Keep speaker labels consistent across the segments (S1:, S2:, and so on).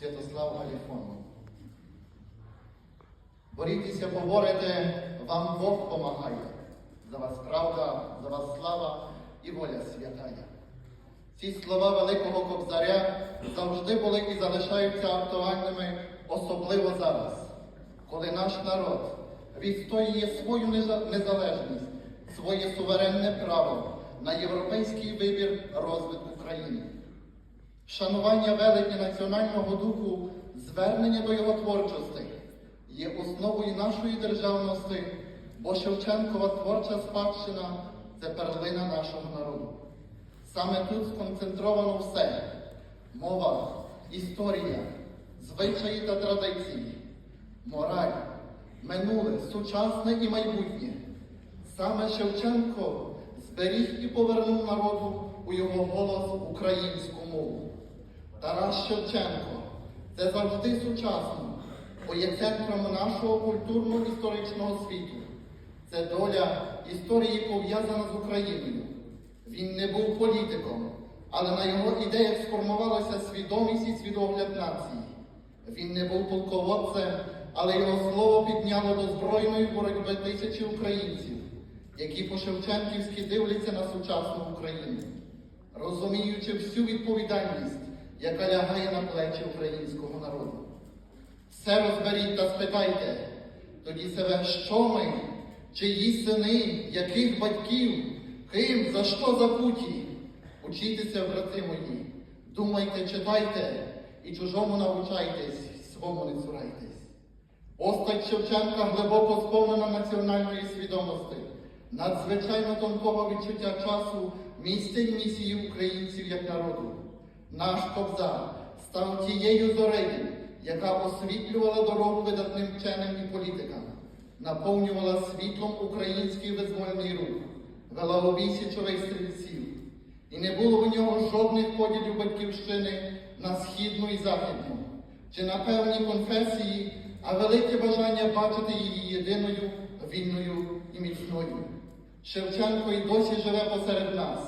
S1: Святослав Галіфонов. Борітеся, поборете, вам Бог помагає. За вас правда, за вас слава і воля святая. Ці слова Великого Кобзаря завжди були і залишаються актуальними, особливо зараз, коли наш народ відстоює свою незалежність, своє суверенне право на європейський вибір розвитку країни. Шанування велетня національного духу, звернення до його творчості є основою нашої державності, бо Шевченкова творча спадщина це перлина нашого народу. Саме тут сконцентровано все мова, історія, звичаї та традиції, мораль, минуле, сучасне і майбутнє. Саме Шевченко зберіг і повернув народу у його голос українську мову. Тарас Шевченко це завжди сучасно, бо є центром нашого культурно-історичного світу. Це доля історії пов'язана з Україною. Він не був політиком, але на його ідеях сформувалася свідомість і свідогляд нації. Він не був полководцем, але його слово підняло до збройної боротьби тисячі українців, які по-шевченківськи дивляться на сучасну Україну, розуміючи всю відповідальність, яка лягає на плечі українського народу. Все розберіть та спитайте тоді себе, що ми, чиї сини, яких батьків, ким, за що закуті. Учітеся, брати мої, думайте, читайте і чужому навчайтесь, свому не цурайтесь. Постать Шевченка глибоко сповнена національної свідомості, надзвичайно тонкого відчуття часу, місця і місії українців як народу. Наш кобзар став тією зорею, яка освітлювала дорогу видатним вченим і політикам, наповнювала світлом український визвольний рух, вела обій січових стрільців. І не було в нього жодних поділів батьківщини на східну і західну, чи на певні конфесії, а велике бажання бачити її єдиною, вільною і міцною. Шевченко і досі живе посеред нас,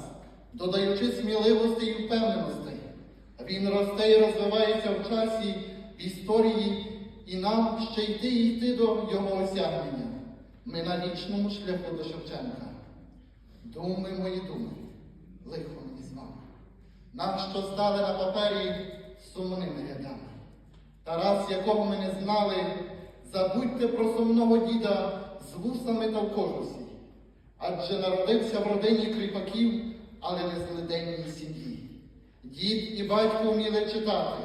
S1: додаючи сміливості і впевненості. Він росте і розвивається в часі, в історії, і нам ще йти і йти до його осягнення. Ми на вічному шляху до Шевченка. Думи мої думи, лихо мені з вами. Нам, що стали на папері сумними рядами. Тарас, якого ми не знали, забудьте про сумного діда з вусами та в кожусі. Адже народився в родині кріпаків, але не з леденній сім'ї. Дід і батько вміли читати.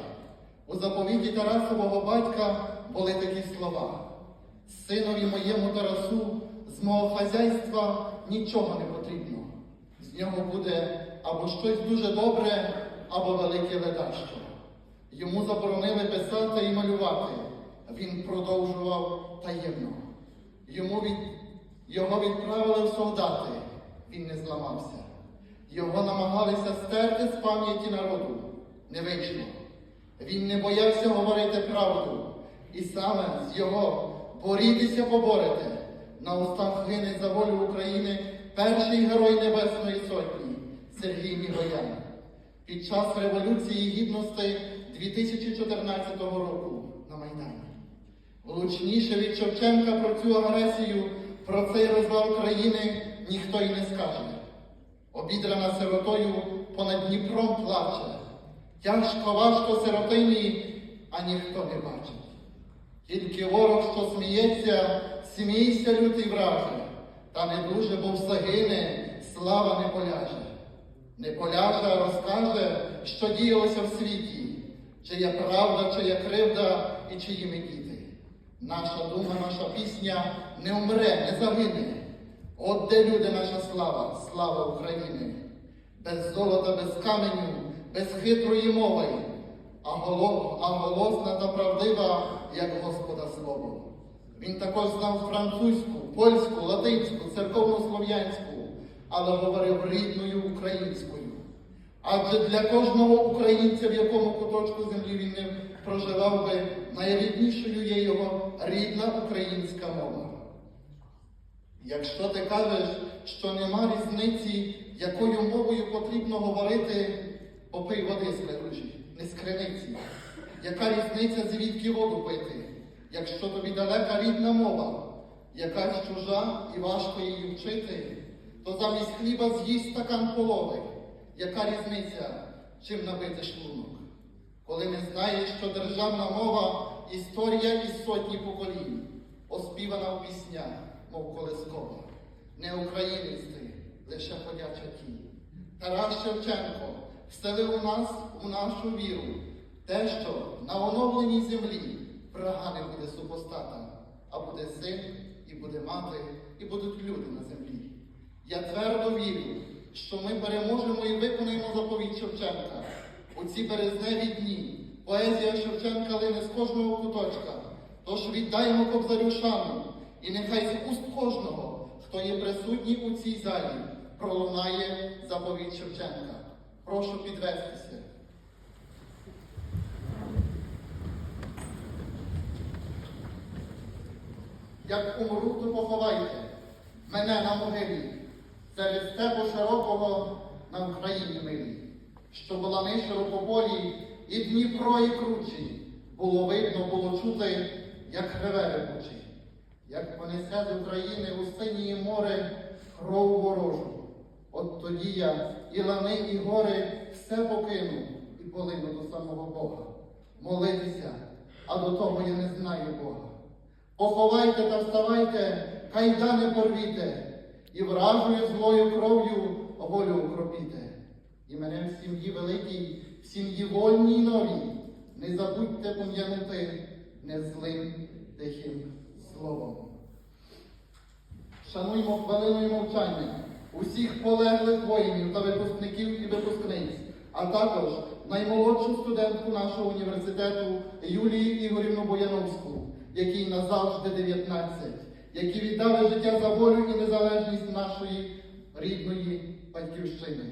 S1: У заповіті Тарасового батька були такі слова. Синові моєму Тарасу з мого хазяйства нічого не потрібно. З нього буде або щось дуже добре, або велике ледащо. Йому заборонили писати і малювати. Він продовжував таємно. Йому від... Його відправили в солдати. Він не зламався. Його намагалися стерти з пам'яті народу. Не вийшло. Він не боявся говорити правду. І саме з його борітеся поборете. На устах гине за волю України перший герой Небесної Сотні Сергій Мігоян. Під час Революції Гідності 2014 року на Майдані. Влучніше від Шевченка про цю агресію, про цей розвал країни ніхто й не скаже. Обідрана сиротою понад Дніпром плаче. Тяжко, важко сиротині, а ніхто не бачить. Тільки ворог, що сміється, смійся, лютий враже, та не дуже, бо загине, слава не поляже. Не поляже, а розкаже, що діялося в світі, чия правда, чия кривда і чиї ми діти. Наша дума, наша пісня не умре, не загине. От де люди наша слава, слава України, без золота, без каменю, без хитрої мови, а, голосна та правдива, як Господа Слово. Він також знав французьку, польську, латинську, церковнослов'янську, але говорив рідною українською. Адже для кожного українця, в якому куточку землі він не проживав би, найріднішою є його рідна українська мова. Якщо ти кажеш, що нема різниці, якою мовою потрібно говорити, попий води з калюжі, не з криниці. Яка різниця звідки воду пити, якщо тобі далека рідна мова, якась чужа і важко її вчити, то замість хліба з'їсть стакан полови. Яка різниця, чим набити шлунок? Коли не знаєш, що державна мова історія із сотні поколінь, оспівана в піснях, мов колискова. Не українець ти, лише ходяча тінь. Тарас Шевченко вселив у нас у нашу віру те, що на оновленій землі врага не буде супостата, а буде син, і буде мати, і будуть люди на землі. Я твердо вірю, що ми переможемо і виконаємо заповідь Шевченка. У ці березневі дні поезія Шевченка лине з кожного куточка. Тож віддаймо кобзарю шану, і нехай з уст кожного, хто є присутній у цій залі, пролунає заповідь Шевченка. Прошу підвестися. Як умру, то поховайте мене на могилі, серед степу широкого на Україні милі, що була ми широкополі, і Дніпро, і кручі, було видно, було чути, як реве ревучий, як понесе з України у синє море кров ворожу. От тоді я і лани, і гори все покину і полину до самого Бога. Молитися, а до того я не знаю Бога. Поховайте та вставайте, кайдани порвіте, і вражою злою кров'ю волю укропіте. І мене в сім'ї великій, в сім'ї вольній новій, не забудьте пом'янути незлим тихим словом. Шануймо хвилиною мовчання усіх полеглих воїнів та випускників і випускниць, а також наймолодшу студентку нашого університету Юлію Ігорівну Бояновську, якій назавжди 19, які віддали життя за волю і незалежність нашої рідної батьківщини.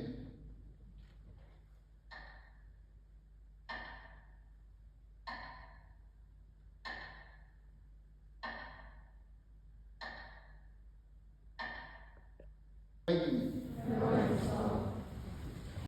S1: Україні.